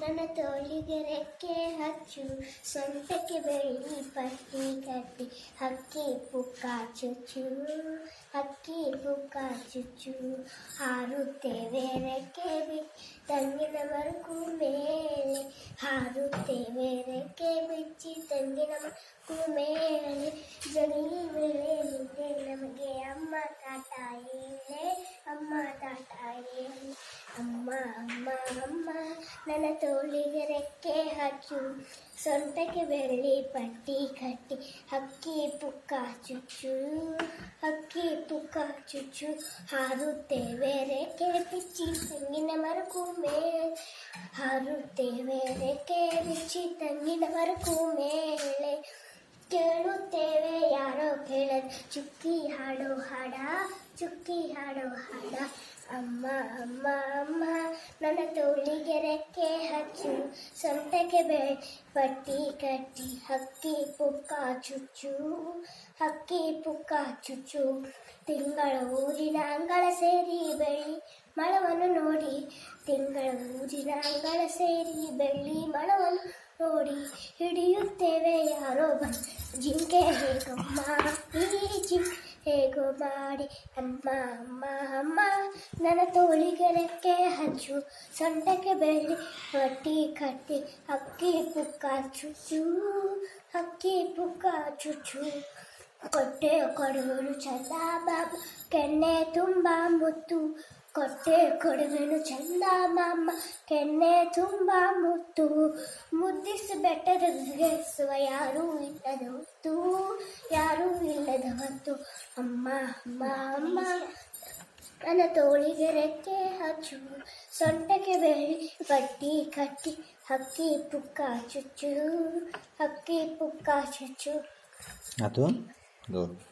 ನನ್ನ ತೋಳಿಗೆ ರೆಕ್ಕೆ ಹಚ್ಚು ಸೊಂಟಕ್ಕೆ ಬೆಳ್ಳಿ ಪಟ್ಟಿ ಕಟ್ಟಿ ಹಕ್ಕಿ ಪುಕ್ಕ ಚುಚ್ಚು ಹಕ್ಕಿ ಪುಕ್ಕ ಚುಚ್ಚು ಹಾರುತ್ತೇವೆ ರೆಕ್ಕೆ ಬಿಚ್ಚಿ ತಂಗಿನ ಮರಕು ಮೇಲೆ ಹಾರುತ್ತೇವೆ ರೆಕ್ಕೆ ಬಿಚ್ಚಿ ತಂಗಿನ ಮರಕು ಮೇಲೆ ಜನಿ ಮೇಲೆ ನಿಂತೆ ನಮಗೆ ಅಮ್ಮ ತಾತ ಹೇಳೆ ಅಮ್ಮ ತಾತ ಹೇಳಿ ಅಮ್ಮ ಅಮ್ಮ ಅಮ್ಮ ನನ್ನ ತೋಳಿಗೆ ರೆಕ್ಕೆ ಹಚ್ಚು ಸೊಂಟಕ್ಕೆ ಬೆಳ್ಳಿ ಪಟ್ಟಿ ಕಟ್ಟಿ ಹಕ್ಕಿ ಪುಕ್ಕ ಚುಚ್ಚು ಹಕ್ಕಿ ಪುಕ್ಕ ಚುಚ್ಚು ಹಾರುತ್ತೇವೆ ರೆಕ್ಕೆ ಬಿಚ್ಚಿ ತೆಂಗಿನ ಮರಕು ಮೇಲೆ ಹಾರುತ್ತೇವೆ ರೆಕ್ಕೆ ಬಿಚ್ಚಿ ತೆಂಗಿನ ಮರಕು ಮೇಲೆ ಕೇಳುತ್ತೇವೆ ಯಾರೋ ಕೇಳದ್ ಚುಕ್ಕಿ ಹಾಡೋ ಹಾಡ ಚುಕ್ಕಿ ಹಾಡೋ ಹಾಡ ಅಮ್ಮ ಅಮ್ಮ ಅಮ್ಮ, ನನ್ನ ತೋಳಿಗೆ ರೆಕ್ಕೆ ಹಚ್ಚು, ಸೊಂಟಕ್ಕೆ ಬೆ ಪಟ್ಟಿ ಕಟ್ಟಿ, ಹಕ್ಕಿ ಪುಕ್ಕ ಚುಚ್ಚು, ಹಕ್ಕಿ ಪುಕ್ಕ ಚುಚ್ಚು. ತಿಂಗಳ ಊರಿನ ಅಂಗಳ ಸೇರಿ ಬೆಳ್ಳಿ ಮಳವನ್ನು ನೋಡಿ, ತಿಂಗಳ ಊರಿನ ಅಂಗಳ ಸೇರಿ ಬೆಳ್ಳಿ ಮಳವನ್ನು ನೋಡಿ, ಹಿಡಿಯುತ್ತೇವೆ ಯಾರೋ ಬಂದು ಜಿಂಕೆ ಹೇಗಮ್ಮ, ಈ ಜಿಂಕೆ ಹೇಗೋ ಮಾಡಿ ಅಮ್ಮ ಅಮ್ಮ ಅಮ್ಮ ನನ್ನ ತೋಳಿಗೆ ರೆಕ್ಕೆ ಹಚ್ಚು ಸೊಂಟಕ್ಕೆ ಬೆಳ್ಳಿ ಹೊಟ್ಟಿ ಕಟ್ಟಿ ಅಕ್ಕಿ ಪುಕ್ಕ ಚುಚ್ಚು ಅಕ್ಕಿ ಪುಕ್ಕ ಚುಚ್ಚು ಕೊಟ್ಟೆ ಕೊಡುವನು ಚಂದ ಬಾಬು ಕೆನ್ನೆ ತುಂಬ ಮುತ್ತು ಕೊಟ್ಟೆ ಕೊಡುವೆನು ಚಂದ ಮಾಮ. ಕೆನ್ನೆ ತುಂಬ ಮುತ್ತು. ಮುದ್ದಿಸಿ ಬೆಟ್ಟದ ಗೆಸುವ ಯಾರೂ ಇಲ್ಲದ ಹೊತ್ತು. ಯಾರೂ ಇಲ್ಲದ ಹೊತ್ತು. ಅಮ್ಮ ಅಮ್ಮ ಅಮ್ಮ. ನನ್ನ ತೋಳಿಗೆ ರೆಕ್ಕೆ ಹಚ್ಚು. ಸೊಂಟಕ್ಕೆ ಬೆಳಿ ಪಟ್ಟಿ ಕಟ್ಟಿ. ಹಕ್ಕಿ ಪುಕ್ಕ ಚುಚ್ಚು. ಹಕ್ಕಿ ಪುಕ್ಕ ಚುಚ್ಚು. ಅದು.